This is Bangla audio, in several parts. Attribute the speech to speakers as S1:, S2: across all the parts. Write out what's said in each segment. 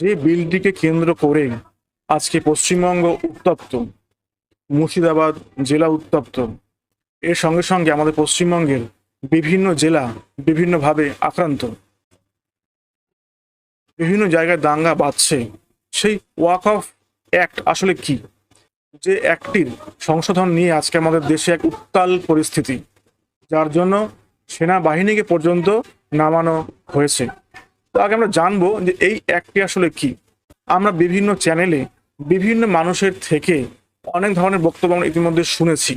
S1: যে বিলটিকে কেন্দ্র করে আজকে পশ্চিমবঙ্গ উত্তপ্ত, মুর্শিদাবাদ জেলা উত্তপ্ত, এর সঙ্গে সঙ্গে আমাদের পশ্চিমবঙ্গের বিভিন্ন জেলা বিভিন্নভাবে আক্রান্ত। বিভিন্ন জায়গায় দাঙ্গা বাজছে সেই ওয়াক অফ অ্যাক্ট আসলে কি? যে অ্যাক্টটির সংশোধন নিয়ে আজকে আমাদের দেশে এক উত্তাল পরিস্থিতি, যার জন্য সেনাবাহিনীকে পর্যন্ত নামানো হয়েছে। তো আগে আমরা জানব যে এই অ্যাক্টটি আসলে কি। আমরা বিভিন্ন চ্যানেলে বিভিন্ন মানুষের থেকে অনেক ধরনের বক্তব্য আমরা ইতিমধ্যে শুনেছি।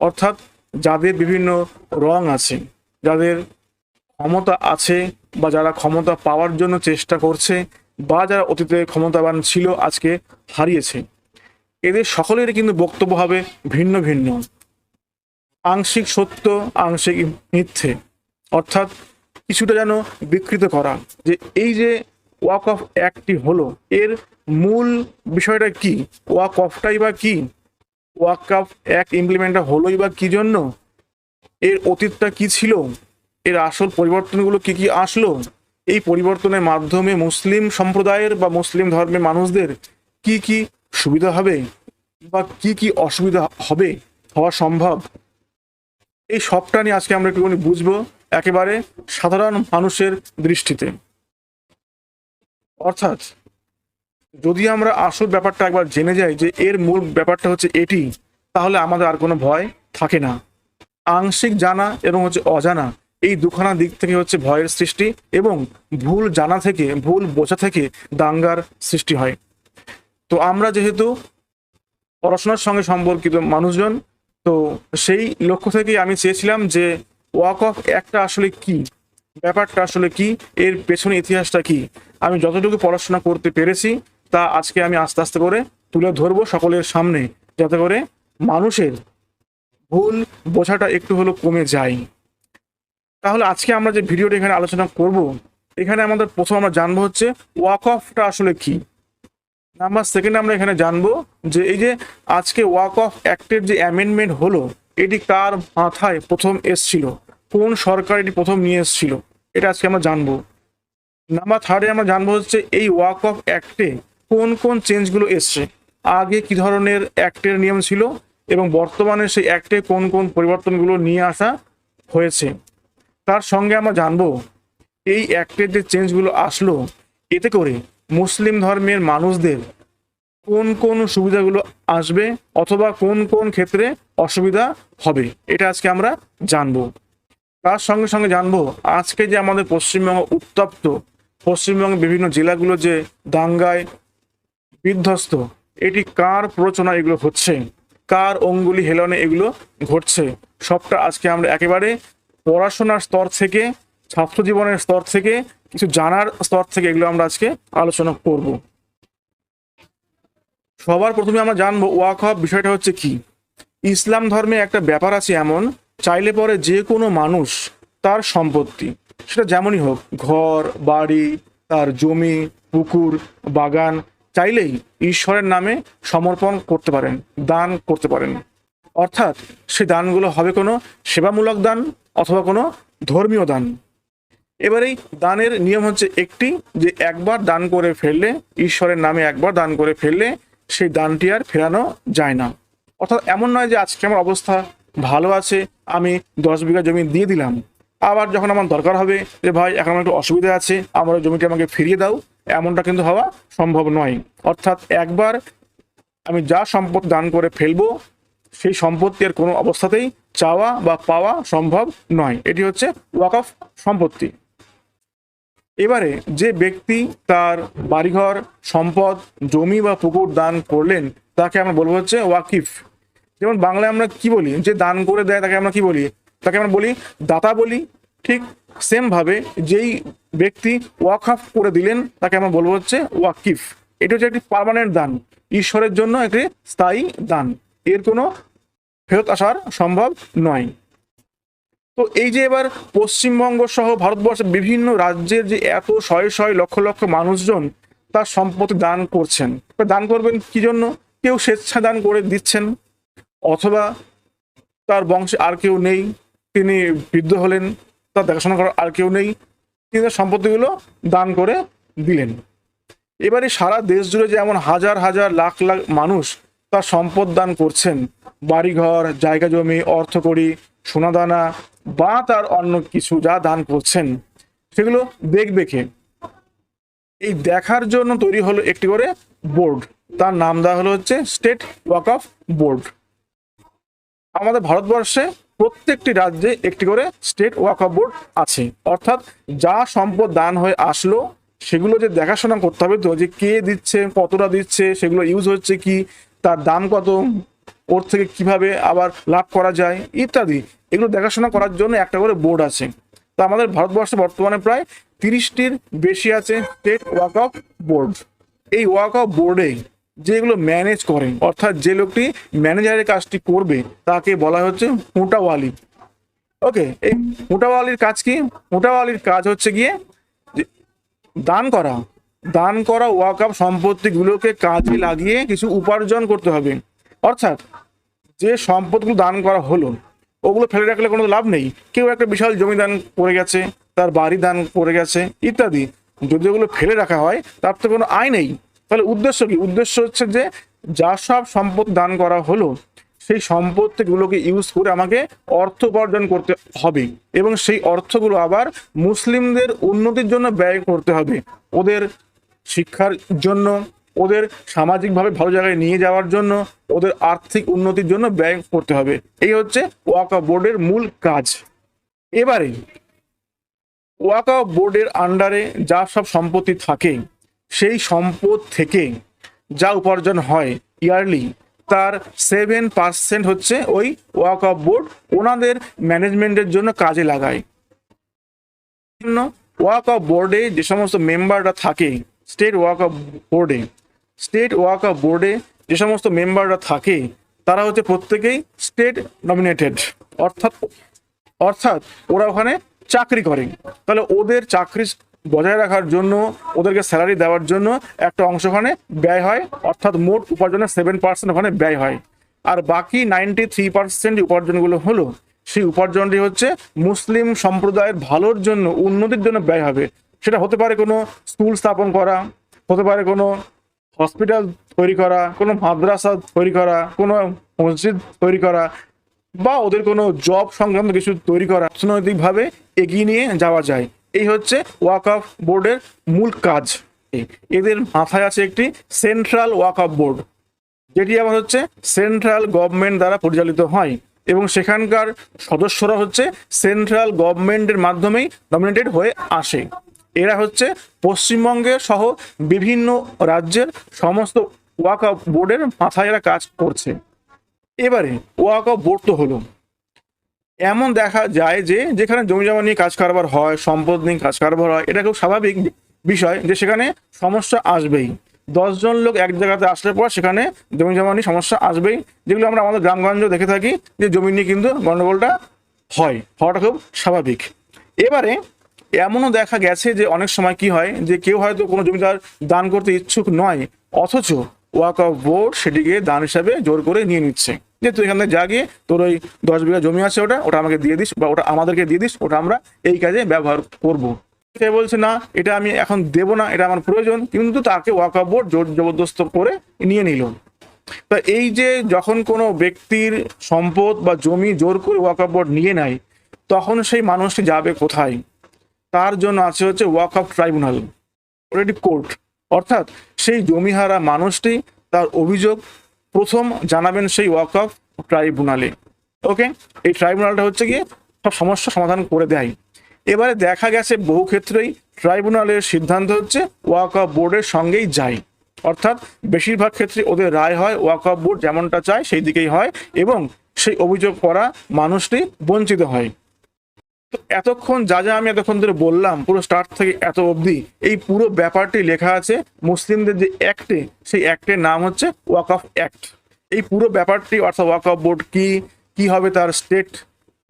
S1: অর্থাৎ যাদের বিভিন্ন রং আছে, যাদের ক্ষমতা আছে বা যারা ক্ষমতা পাওয়ার জন্য চেষ্টা করছে বা যারা অতীতে ক্ষমতাবান ছিল, আজকে হারিয়েছে। এদের সকলেরই কিন্তু বক্তব্য হবে ভিন্ন ভিন্ন। আংশিক সত্য, আংশিক মিথ্যে। অর্থাৎ কিছুটা যেন বিকৃত করা। যে এই যে ওয়াক অফ অ্যাক্টটি হলো, এর মূল বিষয়টা কি? ওয়াক অফটাই বা কি? ওয়াক অফ অ্যাক্ট ইমপ্লিমেন্টটা হলোই বা কি জন্য? এর অতীতটা কি ছিল? এর আসল পরিবর্তনগুলো কি কি আসলো? এই পরিবর্তনের মাধ্যমে মুসলিম সম্প্রদায়ের বা মুসলিম ধর্মের মানুষদের কি কি সুবিধা হবে বা কি কি অসুবিধা হবে হওয়া সম্ভব? এই সবটা নিয়ে আজকে আমরা একটুখানি বুঝব। একেবারে সাধারণ মানুষের দৃষ্টিতে। অর্থাৎ, যদি আমরা আসল ব্যাপারটা একবার জেনে যাই যে এর মূল ব্যাপারটা হচ্ছে এটি, তাহলে আমাদের আর কোনো ভয় থাকে না। আংশিক জানা এবং হচ্ছে অজানা, এই দুখানা দিক থেকে হচ্ছে ভয়ের সৃষ্টি এবং ভুল জানা থেকে, ভুল বোঝা থেকে দাঙ্গার সৃষ্টি হয়। তো আমরা যেহেতু পড়াশোনার সঙ্গে সম্পর্কিত মানুষজন, তো সেই লক্ষ্য থেকেই আমি চেয়েছিলাম যে ওয়াক অফ একটা আসলে কি? ব্যাপারটা আসলে কি? এর পেছনে ইতিহাসটা কি? আমি যতটুকু পড়াশোনা করতে পেরেছি, তা আজকে আমি আস্তে আস্তে করে তুলে ধরবো সকলের সামনে, যাতে করে মানুষের ভুল বোঝাটা একটু হলেও কমে যায়। তাহলে আজকে আমরা যে ভিডিওটা এখানে আলোচনা করব, এখানে আমাদের প্রথম আমরা জানব হচ্ছে ওয়াক অফটা আসলে কি? নাম্বার সেকেন্ড আমরা এখানে জানব যে এই যে আজকে ওয়াক অফ অ্যাক্টের যে অ্যামেন্ডমেন্ট হলো, এটি কার মাথায় প্রথম এসছিল? কোন সরকার এটি প্রথম নিয়ে এসছিল? এটা আজকে আমরা জানব। নাম্বার থার্ডে আমরা জানব হচ্ছে এই ওয়াক অফ অ্যাক্টে কোন কোন চেঞ্জগুলো এসছে? আগে কি ধরনের অ্যাক্টের নিয়ম ছিল এবং বর্তমানে সেই অ্যাক্টে কোন কোন পরিবর্তনগুলো নিয়ে আসা হয়েছে? তার সঙ্গে আমরা জানব, এই অ্যাক্টের যে চেঞ্জগুলো আসলো, এতে করে মুসলিম ধর্মের মানুষদের কোন কোন সুবিধাগুলো আসবে অথবা কোন কোন ক্ষেত্রে অসুবিধা হবে? এটা আজকে আমরা জানব। তার সঙ্গে সঙ্গে জানব, আজকে যে আমাদের পশ্চিমবঙ্গ উত্তপ্ত, পশ্চিমবঙ্গের বিভিন্ন জেলাগুলো যে দাঙ্গায় বিধ্বস্ত, এটি কার প্ররোচনা এগুলো হচ্ছে কার অঙ্গুলি হেলনে এগুলো ঘটছে? সবটা আজকে আমরা একেবারে পড়াশোনার স্তর থেকে ছাত্র জীবনের স্তর থেকে, কিছু জানার স্তর থেকে এগুলো আমরা আজকে আলোচনা করব। সবার প্রথমে আমরা জানব ওয়াক বিষয়টা হচ্ছে কি? ইসলাম ধর্মে একটা ব্যাপার আছে এমন চাইলে পরে যে কোনো মানুষ তার সম্পত্তি, সেটা যেমনই হোক, ঘর, বাড়ি, তার জমি, পুকুর, বাগান, চাইলেই ঈশ্বরের নামে সমর্পণ করতে পারেন, দান করতে পারেন। অর্থাৎ সে দানগুলো হবে কোনো সেবামূলক দান অথবা কোনো ধর্মীয় দান। এবারেই দানের নিয়ম হচ্ছে একটি, যে একবার দান করে ফেললে, ঈশ্বরের নামে একবার দান করে ফেললে সেই দানটি আর ফেরানো যায় না। অর্থাৎ এমন নয় যে আজকে আমার অবস্থা ভালো আছে, আমি দশ বিঘা জমি দিয়ে দিলাম। আবার যখন আমার দরকার হবে যে, ভাই, এখন আমার একটু অসুবিধা আছে, আমার জমিটা আমাকে ফিরিয়ে দাও। এমনটা কিন্তু হওয়া সম্ভব নয়। অর্থাৎ একবার আমি যা সম্পদ দান করে ফেলব, সেই সম্পত্তি আর কোনো অবস্থাতেই চাওয়া বা পাওয়া সম্ভব নয়। এটি হচ্ছে ওয়াক অফ সম্পত্তি। এবারে যে ব্যক্তি তার বাড়িঘর, সম্পদ, জমি বা পুকুর দান করলেন, তাকে আমরা বলব হচ্ছে ওয়াকিফ। যেমন বাংলায় আমরা কি বলি? যে দান করে দেয় তাকে আমরা কি বলি? তাকে আমরা বলি দাতা বলি। ঠিক সেম ভাবে যেই ব্যক্তি ওয়াকফ করে দিলেন, তাকে আমরা বলব হচ্ছে ওয়াকিফ। এটা হচ্ছে একটি পারমানেন্ট দান। ঈশ্বরের জন্য একটি স্থায়ী দান। এর কোনো ফেরত আসার সম্ভব নয়। তো এই যে এবার পশ্চিমবঙ্গ সহ ভারতবর্ষের বিভিন্ন রাজ্যের যে এত শয়ে শয়ে লক্ষ লক্ষ মানুষজন তার সম্পত্তি দান করছেন। দান করবেন কি জন্য? কেউ স্বেচ্ছা দান করে দিচ্ছেন। অথবা তার বংশে আর কেউ নেই, তিনি বৃদ্ধ হলেন, তার দেখাশোনা করার আর কেউ নেই, তিনি তার সম্পত্তিগুলো দান করে দিলেন। এবারে সারা দেশ জুড়ে যেমন হাজার হাজার লাখ লাখ মানুষ তার সম্পদ দান করছেন, বাড়িঘর, জায়গা জমি, অর্থকড়ি, সোনাদানা বা তার অন্য কিছু যা দান করছেন, সেগুলো দেখবে কে এই দেখার জন্য তৈরি হলো একটি করে বোর্ড, তার নাম দেওয়া হলো হচ্ছে স্টেট ওয়াক অফ বোর্ড। আমাদের ভারতবর্ষে প্রত্যেকটি রাজ্যে একটি করে স্টেট ওয়াক অফ বোর্ড আছে। অর্থাৎ যা সম্পদ দান হয়ে আসলো, সেগুলো যে দেখাশোনা করতে হবে তো, যে কে দিচ্ছে, কতটা দিচ্ছে, সেগুলো ইউজ হচ্ছে কি, তার দাম কত, ওর থেকে কীভাবে আবার লাভ করা যায়, ইত্যাদি। এগুলো দেখাশোনা করার জন্য একটা করে বোর্ড আছে। তো আমাদের ভারতবর্ষে বর্তমানে প্রায় তিরিশটির বেশি আছে স্টেট ওয়াক অফ বোর্ড এই ওয়াক অফ বোর্ডে যেগুলো ম্যানেজ করেন, অর্থাৎ যে লোকটি ম্যানেজারের কাজটি করবে, তাকে বলা হচ্ছে মোটাওয়ালি। ওকে, এই মোটাওয়ালির কাজ কি? মোটাওয়ালির কাজ হচ্ছে গিয়ে দান করা। দান করা ওয়াক আপ সম্পত্তিগুলোকে কাজে লাগিয়ে কিছু উপার্জন করতে হবে। অর্থাৎ যে সম্পদগুলো দান করা হলো, ওগুলো ফেলে রাখলে কোনো লাভ নেই। কেউ একটা বিশাল জমি দান করে গেছে, তার বাড়ি দান করে গেছে, ইত্যাদি। যদি ওগুলো ফেলে রাখা হয়, তার তো কোনো আয় নেই। তাহলে উদ্দেশ্য কি? উদ্দেশ্য হচ্ছে যে যা সব সম্পদ দান করা হলো, সেই সম্পত্তিগুলোকে ইউজ করে আমাকে অর্থ উপার্জন করতে হবে এবং সেই অর্থগুলো আবার মুসলিমদের উন্নতির জন্য ব্যয় করতে হবে। ওদের শিক্ষার জন্য, ওদের সামাজিকভাবে ভালো জায়গায় নিয়ে যাওয়ার জন্য, ওদের আর্থিক উন্নতির জন্য ব্যয় করতে হবে। এই হচ্ছে ওয়াকা বোর্ডের মূল কাজ। এবারে, ওয়াকা বোর্ডের আন্ডারে যা সব সম্পত্তি থাকে সেই সম্পদ থেকে যা উপার্জন হয় ইয়ারলি, তার সেভেন পার্সেন্ট হচ্ছে ওই ওয়াক অফ বোর্ড ওনাদের ম্যানেজমেন্টের জন্য কাজে লাগায়। জন্য ওয়াক অফ বোর্ডে যে সমস্ত মেম্বাররা থাকে, স্টেট ওয়াক অফ বোর্ডে, স্টেট ওয়াক অফ বোর্ডে যে সমস্ত মেম্বাররা থাকে, তারা হচ্ছে প্রত্যেকেই স্টেট নমিনেটেড। অর্থাৎ অর্থাৎ ওরা ওখানে চাকরি করে। তাহলে ওদের চাকরি বজায় রাখার জন্য, ওদেরকে স্যালারি দেওয়ার জন্য একটা অংশ ওখানে ব্যয় হয়, অর্থাৎ মোট উপার্জনের সেভেন পার্সেন্ট ওখানে ব্যয় হয়। আর বাকি নাইনটি থ্রি পার্সেন্ট উপার্জনগুলো হলো, সেই উপার্জনটি হচ্ছে মুসলিম সম্প্রদায়ের ভালোর জন্য, উন্নতির জন্য ব্যয় হবে। সেটা হতে পারে কোনো স্কুল স্থাপন করা, হতে পারে কোনো হসপিটাল তৈরি করা, কোনো মাদ্রাসা তৈরি করা, কোনো মসজিদ তৈরি করা, বা ওদের কোনো জব সংক্রান্ত কিছু তৈরি করা অর্থনৈতিকভাবে এগিয়ে নিয়ে যাওয়া যায়। এই হচ্ছে ওয়াক অফ বোর্ডের মূল কাজ। এদের মাথায় আছে একটি সেন্ট্রাল ওয়াক অফ বোর্ড যেটি আবার হচ্ছে সেন্ট্রাল গভর্নমেন্ট দ্বারা পরিচালিত হয় এবং সেখানকার সদস্যরা হচ্ছে সেন্ট্রাল গভর্নমেন্টের মাধ্যমেই নমিনেটেড হয়ে আসে। এরা হচ্ছে পশ্চিমবঙ্গে সহ বিভিন্ন রাজ্যের সমস্ত ওয়াক অফ বোর্ডের মাথায় এরা কাজ করছে। এবারে ওয়াক অফ বোর্ড তো হলো। এমন দেখা যায় যে যেখানে জমি জমা নিয়ে কাজ কারবার হয়, সম্পদ নিয়ে কাজ কারবার হয়, এটা খুব স্বাভাবিক বিষয় যে সেখানে সমস্যা আসবেই। দশজন লোক এক জায়গাতে আসলে পর সেখানে জমি জমা নিয়ে সমস্যা আসবেই। যেগুলো আমরা আমাদের গ্রামগঞ্জ দেখে থাকি যে জমি নিয়ে কিন্তু গণ্ডগোলটা হয়, হওয়াটা খুব স্বাভাবিক। এবারে এমনও দেখা গেছে যে অনেক সময় কি হয় যে কেউ হয়তো কোনো জমিদার দান করতে ইচ্ছুক নয়, অথচ ওয়াক অফ বোর্ড সেটিকে দান হিসাবে জোর করে নিয়ে নিচ্ছে। যে তুই এখান যা গিয়ে তোর ওই দশ বিঘা জমি আছে ওটা ওটা আমাকে দিয়ে দিস বা ওটা আমাদেরকে দিয়ে দিস, ওটা আমরা এই কাজে ব্যবহার করব। সে বলছে, না, এটা আমি এখন দেবো না, এটা আমার প্রয়োজন। কিন্তু তাকে ওয়াক অফ বোর্ড জোর জবরদস্ত করে নিয়ে নিল। তা এই যে যখন কোনো ব্যক্তির সম্পদ বা জমি জোর করে ওয়াক অফ বোর্ড নিয়ে নেয়, তখন সেই মানুষটি যাবে কোথায়? তার জন্য আছে হচ্ছে ওয়াক অফ ট্রাইব্যুনাল কোর্ট অর্থাৎ সেই জমিহারা মানুষটি তার অভিযোগ প্রথম জানাবেন সেই ওয়াক অফ ট্রাইব্যুনালে। ওকে? এই ট্রাইব্যুনালটা হচ্ছে গিয়ে সব সমস্যা সমাধান করে দেয়। এবারে দেখা গেছে বহু ক্ষেত্রেই ট্রাইব্যুনালের সিদ্ধান্ত হচ্ছে ওয়াক অফ বোর্ডের সঙ্গেই যায়। অর্থাৎ বেশিরভাগ ক্ষেত্রে ওদের রায় হয় ওয়াক অফ বোর্ড যেমনটা চায় সেই দিকেই হয় এবং সেই অভিযোগ করা মানুষটি বঞ্চিত হয়। এতক্ষণ যা যা আমি এতক্ষণ ধরে বললাম, পুরো স্টার্ট থেকে এত অবধি, এই পুরো ব্যাপারটি লেখা আছে মুসলিমদের যে অ্যাক্টে সেই অ্যাক্টের নাম হচ্ছে ওয়াক অফ অ্যাক্ট এই পুরো ব্যাপারটি, অর্থাৎ ওয়াক অফ বোর্ড কি কি হবে তার স্টেট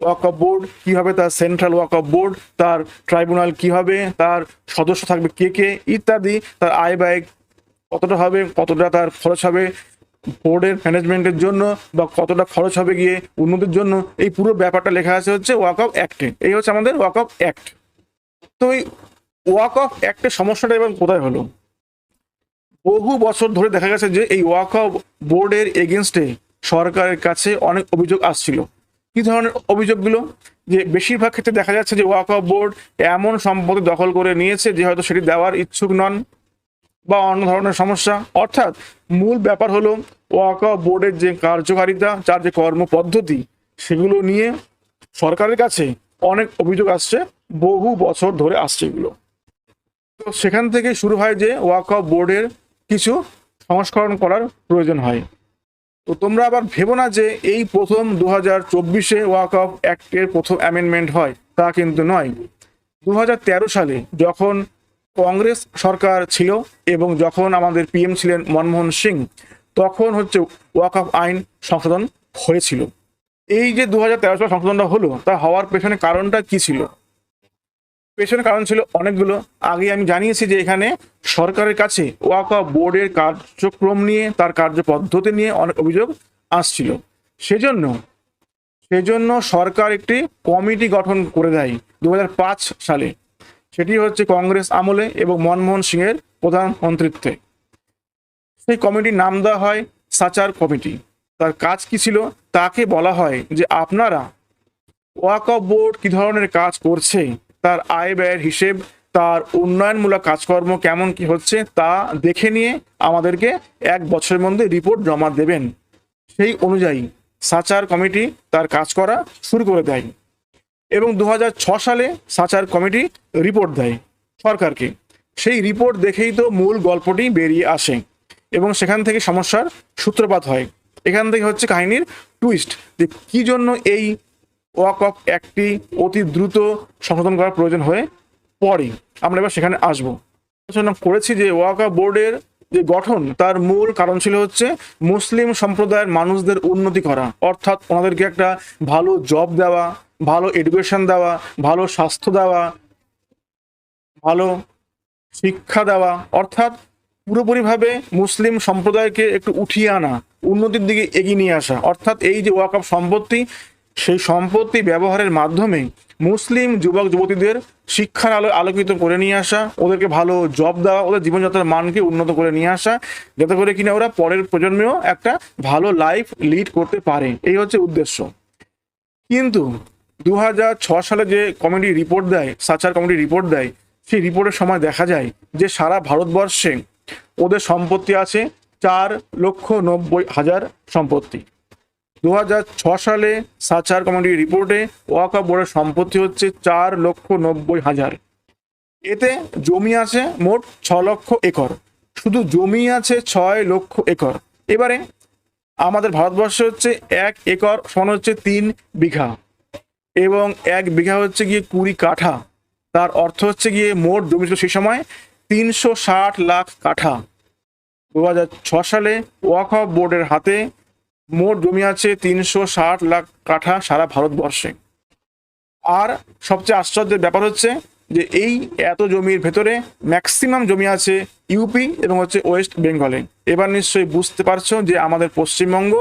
S1: ওয়াক অফ বোর্ড কি হবে তার সেন্ট্রাল ওয়াক অফ বোর্ড তার ট্রাইব্যুনাল কি হবে? তার সদস্য থাকবে কে কে? ইত্যাদি, তার আয় ব্যয় কতটা হবে, কতটা তার খরচ হবে? বোর্ডের ম্যানেজমেন্টের জন্য বা কতটা খরচ হবে গিয়ে উন্নতির জন্য এই পুরো ব্যাপারটা লেখা আছে হচ্ছে ওয়াক অফ অ্যাক্টে এই হচ্ছে আমাদের ওয়াক অফ অ্যাক্ট তো এই ওয়াক অফ অ্যাক্টের সমস্যাটা এবার কোথায় হলো? বহু বছর ধরে দেখা গেছে যে এই ওয়াকফ বোর্ডের এগেনস্টে সরকারের কাছে অনেক অভিযোগ আসছিল। কি ধরনের অভিযোগগুলো? যে বেশিরভাগ ক্ষেত্রে দেখা যাচ্ছে যে ওয়াকফ বোর্ড এমন সম্পত্তি দখল করে নিয়েছে যে হয়তো সেটি দেওয়ার ইচ্ছুক নন। বা অন্য ধরনের সমস্যা। অর্থাৎ মূল ব্যাপার হলো ওয়াকফ বোর্ডের যে কার্যকারিতা যার যে কর্মপদ্ধতি, সেগুলো নিয়ে সরকারের কাছে অনেক অভিযোগ আসছে, বহু বছর ধরে আসছে এগুলো। তো সেখান থেকে শুরু হয় যে ওয়াকফ বোর্ডের কিছু সংস্করণ করার প্রয়োজন হয়। তো তোমরা আবার ভেবো না যে এই প্রথম দু হাজার চব্বিশে ওয়াকফ অ্যাক্টের প্রথম অ্যামেন্ডমেন্ট হয়, তা কিন্তু নয়। দু সালে যখন কংগ্রেস সরকার ছিল এবং যখন আমাদের পিএম ছিলেন মনমোহন সিং, তখন হচ্ছে ওয়াকফ আইন সংশোধন হয়েছিল। এই যে দু হাজার তেরো সালে সংশোধনটা হলো, তা হওয়ার পেছনে কারণটা কি ছিল? পেছনে কারণ ছিল অনেকগুলো। আগে আমি জানিয়েছি যে এখানে সরকারের কাছে ওয়াকা বোর্ডের কার্যক্রম নিয়ে, তার কার্যপদ্ধতি নিয়ে অনেক অভিযোগ আসছিল। সেজন্য সেজন্য সরকার একটি কমিটি গঠন করে দেয় দু হাজার পাঁচ সালে। সেটি হচ্ছে কংগ্রেস আমলে এবং মনমোহন সিংয়ের প্রধানমন্ত্রীত্বে সেই কমিটির নাম দেওয়া হয় সাচার কমিটি। তার কাজ কি ছিল? তাকে বলা হয় যে আপনারা ওয়াকফ বোর্ড কি ধরনের কাজ করছে? তার আয় ব্যয়ের হিসেব, তার উন্নয়নমূলক কাজকর্ম কেমন কি হচ্ছে তা দেখে নিয়ে আমাদেরকে এক বছরের মধ্যে রিপোর্ট জমা দেবেন। সেই অনুযায়ী সাচার কমিটি তার কাজ করা শুরু করে দেয়। এবং দু সালে সাচার কমিটি রিপোর্ট দেয় সরকারকে। সেই রিপোর্ট দেখেই তো মূল গল্পটি বেরিয়ে আসে এবং সেখান থেকে সমস্যার সূত্রপাত হয়। এখান থেকে হচ্ছে কাহিনীর টুইস্ট যে কী জন্য এই ওয়াক অফ একটি অতি দ্রুত সংশোধন করার প্রয়োজন হয়ে পড়ে। আমরা এবার সেখানে আসব। আলোচনা করেছি যে ওয়াক অফ বোর্ডের যে গঠন, তার মূল কারণ ছিল হচ্ছে মুসলিম সম্প্রদায়ের মানুষদের উন্নতি করা। অর্থাৎ ওনাদেরকে একটা ভালো জব দেওয়া ভালো এডুকেশন দেওয়া, ভালো স্বাস্থ্য দেওয়া, ভালো শিক্ষা দেওয়া, অর্থাৎ পুরোপুরিভাবে মুসলিম সম্প্রদায়কে একটু উঠিয়ে আনা, উন্নতির দিকে এগিয়ে নিয়ে আসা। অর্থাৎ এই যে ওয়াকফ সম্পত্তি, সেই সম্পত্তি ব্যবহারের মাধ্যমে মুসলিম যুবক, যুবতীদের শিক্ষার আলো আলোকিত করে নিয়ে আসা, ওদেরকে ভালো জব দেওয়া, ওদের জীবনযাত্রার মানকে উন্নত করে নিয়ে আসা, যাতে করে কিনা ওরা পরের প্রজন্মেও একটা ভালো লাইফ লিড করতে পারে। এই হচ্ছে উদ্দেশ্য। কিন্তু দু সালে যে কমিটি রিপোর্ট দেয়, সাচার কমিটি রিপোর্ট দেয়, সেই রিপোর্টের সময় দেখা যায় যে সারা ভারতবর্ষে ওদের সম্পত্তি আছে চার লক্ষ নব্বই হাজার সম্পত্তি। দু সালে সাচার কমিটি রিপোর্টে ওয়াকা বোর্ডের সম্পত্তি হচ্ছে চার লক্ষ নব্বই হাজার। এতে জমি আছে মোট ছ লক্ষ একর। শুধু জমি আছে ছয় লক্ষ একর। এবারে আমাদের ভারতবর্ষে হচ্ছে এক একর সমান হচ্ছে তিন বিঘা। এবং এক বিঘা হচ্ছে গিয়ে কুড়ি কাঠা। তার অর্থ হচ্ছে গিয়ে মোট জমি ছিল সেই সময় তিনশো ষাট লাখ কাঠা। দু হাজার ছ সালে ওয়াকফ বোর্ডের হাতে মোট জমি আছে তিনশো ষাট লাখ কাঠা সারা ভারতবর্ষে। আর সবচেয়ে আশ্চর্যের ব্যাপার হচ্ছে যে এই এত জমির ভেতরে ম্যাক্সিমাম জমি আছে ইউপি এবং হচ্ছে ওয়েস্ট বেঙ্গলে। এবার নিশ্চয়ই বুঝতে পারছ যে আমাদের পশ্চিমবঙ্গ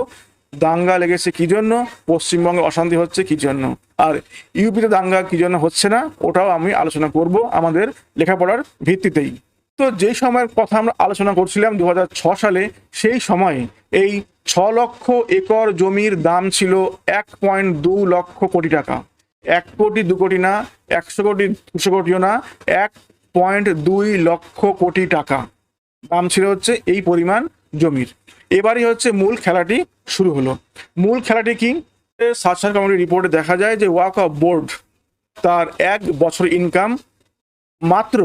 S1: দাঙ্গা লেগেছে কি জন্য? পশ্চিমবঙ্গে অশান্তি হচ্ছে কি জন্য? আর ইউপিতে দাঙ্গা কি জন্য হচ্ছে না? ওটাও আমি আলোচনা করব আমাদের লেখাপড়ার ভিত্তিতেই। তো যেই সময়ের কথা আমরা আলোচনা করছিলাম দু সালে, সেই সময়ে এই ছ লক্ষ একর জমির দাম ছিল এক পয়েন্ট দু লক্ষ কোটি টাকা। এক কোটি দু কোটি না, একশো কোটি, দুশো কোটিও না, এক পয়েন্ট দুই লক্ষ কোটি টাকা। দাম ছিল হচ্ছে এই পরিমাণ জমির। এবারই হচ্ছে মূল খেলাটি শুরু হলো। মূল খেলাটি কি? সার্চার কমিটি রিপোর্টে দেখা যায় যে ওয়াক অফ বোর্ড তার এক বছর ইনকাম মাত্র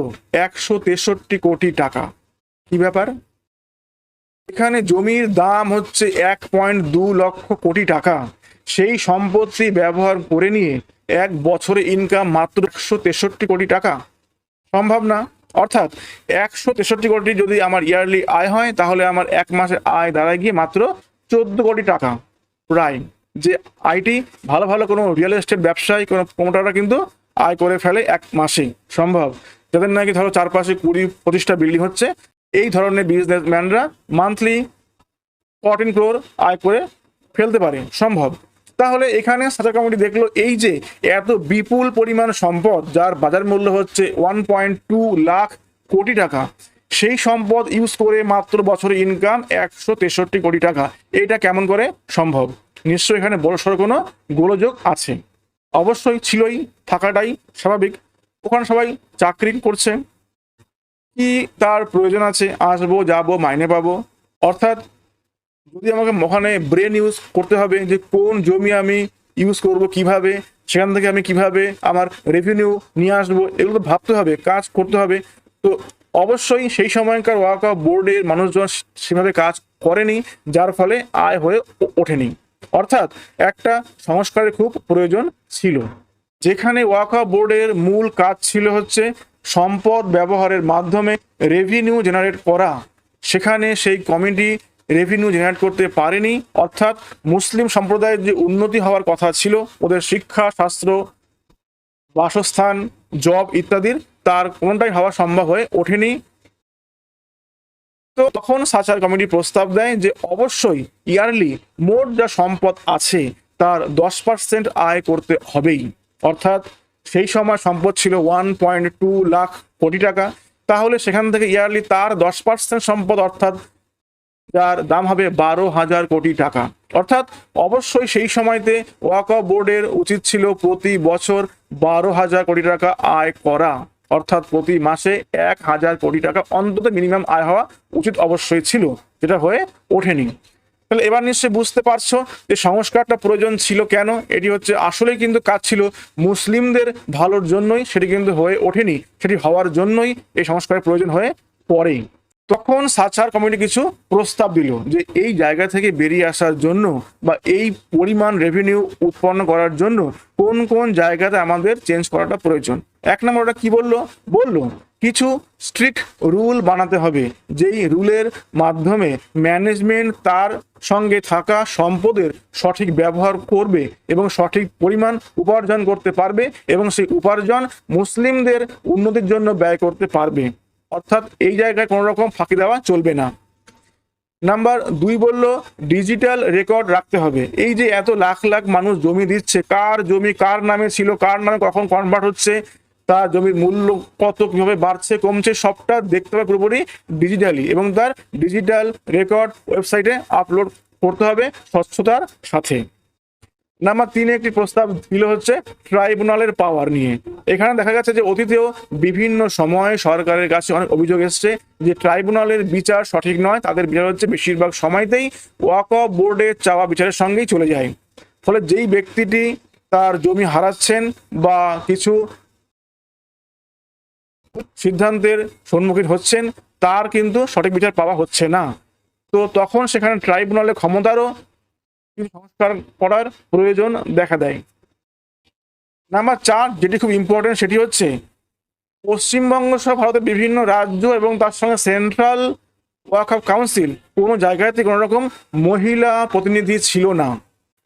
S1: একশো তেষট্টি কোটি টাকা। কি ব্যাপার? এখানে জমির দাম হচ্ছে এক পয়েন্ট দু লক্ষ কোটি টাকা। সেই সম্পত্তি ব্যবহার করে নিয়ে এক বছরে ইনকাম মাত্র একশো তেষট্টি কোটি টাকা। সম্ভব না? অর্থাৎ একশো তেষট্টি কোটি যদি আমার ইয়ারলি আয় হয়, তাহলে আমার এক মাসের আয় দাঁড়ায় গিয়ে মাত্র চোদ্দ কোটি টাকা। প্রায় যে আইটি ভালো ভালো কোনো রিয়েল এস্টেট ব্যবসায়ী, কোনো প্রমোটাররা কিন্তু আয় করে ফেলে এক মাসে। সম্ভব। যাদের নাকি ধরো চারপাশে কুড়ি পঁচিশটা বিল্ডিং হচ্ছে, এই ধরনের বিজনেসম্যানরা মান্থলি ফর্টিন ক্রোর আয় করে ফেলতে পারে। সম্ভব। তাহলে এখানে সাচা কমিটি দেখল, এই যে এত বিপুল পরিমাণ সম্পদ যার বাজার মূল্য হচ্ছে ওয়ান পয়েন্ট টু লাখ কোটি টাকা। সেই সম্পদ ইউজ করে মাত্র বছরে ইনকাম একশো তেষট্টি কোটি টাকা। এটা কেমন করে সম্ভব? নিশ্চয়ই এখানে বড়সড় কোনো গোলযোগ আছে। অবশ্যই ছিলই, থাকাটাই স্বাভাবিক। ওখানে সবাই চাকরি করছে। কি তার প্রয়োজন আছে? আসব, যাব, মাইনে পাবো। অর্থাৎ যদি আমাকে ওখানে ব্রেন ইউজ করতে হবে যে কোন জমি আমি ইউজ করব কীভাবে, সেখান থেকে আমি কীভাবে আমার রেভিনিউ নিয়ে আসব, এগুলো তো ভাবতে হবে, কাজ করতে হবে। তো অবশ্যই সেই সময়কার ওয়াক বোর্ডের মানুষজন সেভাবে কাজ করেনি, যার ফলে আয় হয়ে ওঠেনি। অর্থাৎ একটা সংস্কারের খুব প্রয়োজন ছিল। যেখানে ওয়াকা বোর্ডের মূল কাজ ছিল হচ্ছে সম্পদ ব্যবহারের মাধ্যমে রেভিনিউ জেনারেট করা। সেখানে সেই কমিটি রেভিনিউ জেনারেট করতে পারেনি। অর্থাৎ মুসলিম সম্প্রদায়ের যে উন্নতি হওয়ার কথা ছিল, ওদের শিক্ষা, শাস্ত্র, বাসস্থান জব ইত্যাদির তার কোনোটাই হওয়া সম্ভব হয়ে ওঠেনি। তো তখন সাচার কমিটি প্রস্তাব দেয় যে অবশ্যই ইয়ারলি মোট যা সম্পদ আছে তার দশ পার্সেন্ট আয় করতে হবেই। অর্থাৎ সেই সময় সম্পদ ছিল ওয়ান পয়েন্ট টু লাখ কোটি টাকা। তাহলে সেখান থেকে ইয়ারলি তার দশ পার্সেন্ট সম্পদ, অর্থাৎ যার দাম হবে বারো হাজার কোটি টাকা। অর্থাৎ অবশ্যই সেই সময়তে ওয়াকা বোর্ডের উচিত ছিল প্রতি বছর বারো হাজার কোটি টাকা আয় করা। অর্থাৎ প্রতি মাসে এক হাজার কোটি টাকা অন্তত মিনিমাম আয় হওয়া উচিত অবশ্যই ছিল, যেটা হয়ে ওঠেনি। তাহলে এবার নিশ্চয়ই বুঝতে পারছ যে সংস্কারটা প্রয়োজন ছিল কেন? এটি হচ্ছে আসলেই কিন্তু কাজ ছিল মুসলিমদের ভালোর জন্যই, সেটি কিন্তু হয়ে ওঠেনি। সেটি হওয়ার জন্যই এই সংস্কারের প্রয়োজন হয়ে পড়েই। তখন সাচার কমিটি কিছু প্রস্তাব দিল যে এই জায়গা থেকে বেরিয়ে আসার জন্য বা এই পরিমাণ রেভিনিউ উৎপন্ন করার জন্য কোন কোন জায়গাতে আমাদের চেঞ্জ করাটা প্রয়োজন। এক নম্বর ওটা কি বলল? বলল কিছু স্ট্রিক্ট রুল বানাতে হবে, যেই রুলের মাধ্যমে ম্যানেজমেন্ট তার সঙ্গে থাকা সম্পদের সঠিক ব্যবহার করবে এবং সঠিক পরিমাণ উপার্জন করতে পারবে এবং সেই উপার্জন মুসলিমদের উন্নতির জন্য ব্যয় করতে পারবে। অর্থাৎ এই জায়গায় কোনো রকম ফাঁকি দেওয়া চলবে না। নাম্বার দুই বলল, ডিজিটাল রেকর্ড রাখতে হবে। এই যে এত লাখ লাখ মানুষ জমি দিচ্ছে, কার জমি কার নামে ছিল, কার নামে কখন কনভার্ট হচ্ছে তার জমির মূল্য কত, কীভাবে বাড়ছে, কমছে, সবটা দেখতে হবে পুরোপুরি ডিজিটালি এবং তার ডিজিটাল রেকর্ড ওয়েবসাইটে আপলোড করতে হবে স্বচ্ছতার সাথে। নাম্বার তিনে একটি প্রস্তাব দিল হচ্ছে ট্রাইব্যুনালের পাওয়ার নিয়ে। এখানে দেখা গেছে যে অতীতেও বিভিন্ন সময়ে সরকারের কাছে অনেক অভিযোগ এসছে যে ট্রাইব্যুনালের বিচার সঠিক নয়, তাদের বিচার হচ্ছে বেশিরভাগ সময়তেই ওয়াক অফ বোর্ডের চাওয়া বিচারের সঙ্গেই চলে যায়। ফলে যেই ব্যক্তিটি তার জমি হারাচ্ছেন বা কিছু সিদ্ধান্তের সম্মুখীন হচ্ছেন, তার কিন্তু সঠিক বিচার পাওয়া হচ্ছে না। তো তখন সেখানে ট্রাইব্যুনালের ক্ষমতারও সংস্কার করার প্রয়োজন দেখা দেয়। নাম্বার চার, যেটি খুব ইম্পর্টেন্ট সেটি হচ্ছে পশ্চিমবঙ্গ সহ ভারতের বিভিন্ন রাজ্য এবং তার সঙ্গে সেন্ট্রাল ওয়াক অফ কাউন্সিল কোনো জায়গাতে কোনো রকম মহিলা প্রতিনিধি ছিল না।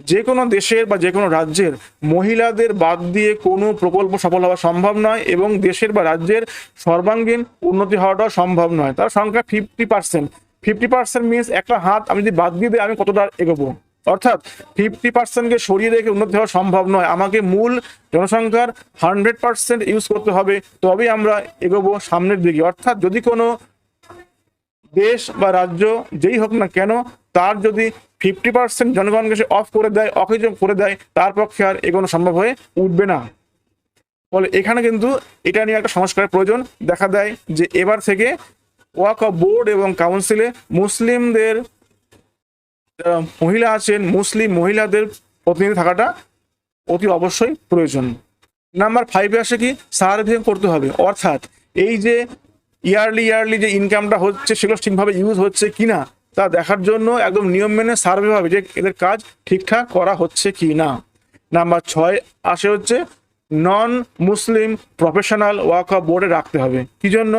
S1: যে কোনো দেশের বা যে কোনো রাজ্যের মহিলাদের বাদ দিয়ে কোনো প্রকল্প সফল হওয়া সম্ভব নয় এবং দেশের বা রাজ্যের সর্বাঙ্গীন উন্নতি হওয়াটাও সম্ভব নয়। তার সংখ্যা fifty percent fifty percent means একটা হাত আমি যদি বাদ দিয়ে দিই, আমি কতটা এগোবো? অর্থাৎ ফিফটি পার্সেন্টকে সরিয়ে রেখে উন্নতি হওয়া সম্ভব নয়। আমাকে মূল জনসংখ্যার হান্ড্রেড পার্সেন্ট ইউজ করতে হবে, তবেই আমরা এগোবো সামনের দিকে। অর্থাৎ যদি কোনো দেশ বা রাজ্য যেই হোক না কেন, তার যদি ফিফটি পার্সেন্ট জনগণকে সে অফ করে দেয়, অকেজ করে দেয়, তার পক্ষে আর এগোনো সম্ভব হয়ে উঠবে না। ফলে এখানে কিন্তু এটা নিয়ে একটা সংস্কারের প্রয়োজন দেখা দেয় যে এবার থেকে ওয়াক অফ বোর্ড এবং কাউন্সিলে মুসলিমদের যারা মহিলা আছেন, মুসলিম মহিলাদের প্রতিনিধি থাকাটা অতি অবশ্যই প্রয়োজন। নাম্বার ফাইভে আসে কি? সার্ভে করতে হবে। অর্থাৎ এই যে ইয়ারলি ইয়ারলি যে ইনকামটা হচ্ছে, সেগুলো ঠিকভাবে ইউজ হচ্ছে কিনা, তা দেখার জন্য একদম নিয়ম মেনে সার্ভে হবে যে এদের কাজ ঠিকঠাক করা হচ্ছে কি না নাম্বার ছয় আসে হচ্ছে নন মুসলিম প্রফেশনাল ওয়াক বোর্ডে রাখতে হবে। কি জন্য?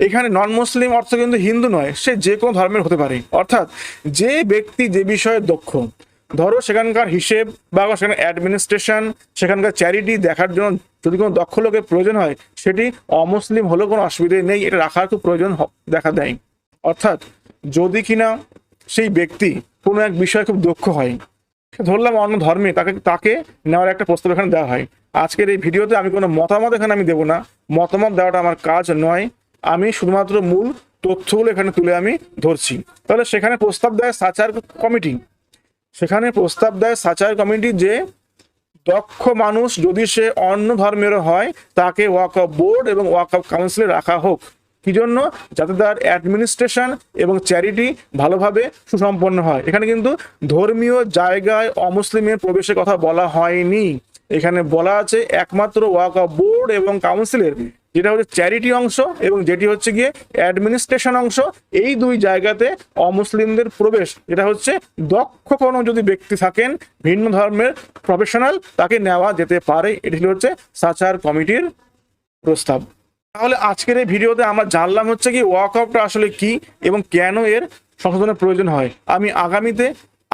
S1: এখানে নন মুসলিম অর্থ কিন্তু হিন্দু নয়, সে যে কোনো ধর্মের হতে পারে। অর্থাৎ যে ব্যক্তি যে বিষয়ে দক্ষ, ধরো সেখানকার হিসেব বা সেখানে অ্যাডমিনিস্ট্রেশন সেখানকার চ্যারিটি দেখার জন্য যদি কোনো দক্ষ লোকের প্রয়োজন হয়, সেটি অমুসলিম হলেও কোনো অসুবিধে নেই, এটা রাখার খুব প্রয়োজন দেখা দেয়। অর্থাৎ যদি কিনা সেই ব্যক্তি কোনো এক বিষয়ে খুব দক্ষ হয় ধরলাম অন্য ধর্মে, তাকে তাকে নেওয়ার একটা প্রস্তাব এখানে দেওয়া হয়। আজকের এই ভিডিওতে আমি কোনো মতামত এখানে আমি দেবো না। মতামত দেওয়াটা আমার কাজ নয়। আমি শুধুমাত্র মূল তথ্যগুলো এখানে তুলে আমি ধরছি। তাহলে সেখানে প্রস্তাব দেয় সাচার কমিটি। সেখানে প্রস্তাব দেয় সাচার কমিটি যে, দক্ষ মানুষ যদি সে অন্য ধর্মের হয়, তাকে ওয়াক অফ বোর্ড এবং ওয়াক অফ কাউন্সিলে রাখা হোক। কি জন্য যাতে তার অ্যাডমিনিস্ট্রেশন এবং চ্যারিটি ভালোভাবে সুসম্পন্ন হয়। এখানে কিন্তু ধর্মীয় জায়গায় অমুসলিমের প্রবেশের কথা বলা হয়নি। এখানে বলা আছে একমাত্র ওয়াক অফ বোর্ড এবং কাউন্সিলের যেটা হচ্ছে চ্যারিটি অংশ এবং যেটি হচ্ছে গিয়ে অ্যাডমিনিস্ট্রেশন অংশ, এই দুই জায়গাতে অমুসলিমদের প্রবেশ। যেটা হচ্ছে দক্ষ কোনো যদি ব্যক্তি থাকেন, ভিন্ন ধর্মের প্রফেশনাল তাকে নেওয়া যেতে পারে। এটি হচ্ছে সাচার কমিটির প্রস্তাব। তাহলে আজকের এই ভিডিওতে আমরা জানলাম হচ্ছে কি ওয়াক আসলে কি এবং কেন এর সংশোধনের প্রয়োজন হয়। আমি আগামীতে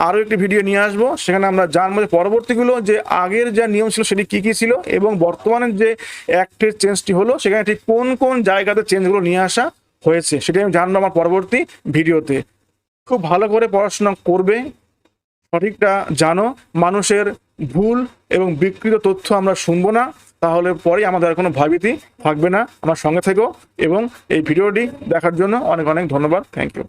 S1: আরও একটি ভিডিও নিয়ে আসব। সেখানে আমরা জানব যে পরবর্তীগুলো যে আগের যা নিয়ম ছিল সেটি কী কী ছিল এবং বর্তমানে যে অ্যাক্টের চেঞ্জটি হলো, সেখানে ঠিক কোন কোন জায়গাতে চেঞ্জগুলো নিয়ে আসা হয়েছে সেটি আমি জানব আমার পরবর্তী ভিডিওতে। খুব ভালো করে পড়াশোনা করবে, সঠিকটা জানো। মানুষের ভুল এবং বিকৃত তথ্য আমরা শুনব না, তাহলে পরে আমাদের কোনো ভয়ভীতি থাকবে না। আমার সঙ্গে থেকো এবং এই ভিডিওটি দেখার জন্য অনেক অনেক ধন্যবাদ। Thank you